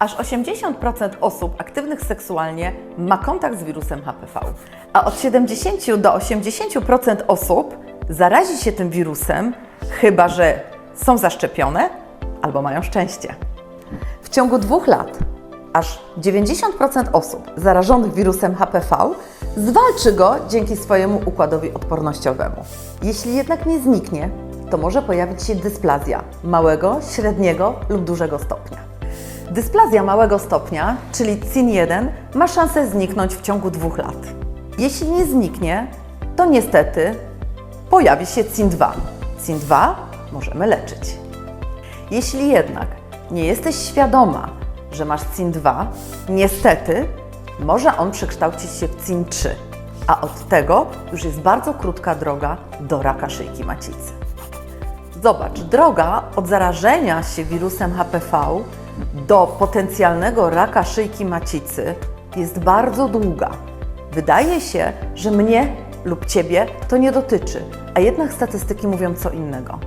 Aż 80% osób aktywnych seksualnie ma kontakt z wirusem HPV, a od 70 do 80% osób zarazi się tym wirusem, chyba że są zaszczepione albo mają szczęście. W ciągu dwóch lat aż 90% osób zarażonych wirusem HPV zwalczy go dzięki swojemu układowi odpornościowemu. Jeśli jednak nie zniknie, to może pojawić się dysplazja małego, średniego lub dużego stopnia. Dysplazja małego stopnia, czyli CIN1, ma szansę zniknąć w ciągu dwóch lat. Jeśli nie zniknie, to niestety pojawi się CIN2. CIN2 możemy leczyć. Jeśli jednak nie jesteś świadoma, że masz CIN2, niestety może on przekształcić się w CIN3, a od tego już jest bardzo krótka droga do raka szyjki macicy. Zobacz, droga od zarażenia się wirusem HPV do potencjalnego raka szyjki macicy jest bardzo długa. Wydaje się, że mnie lub ciebie to nie dotyczy, a jednak statystyki mówią co innego.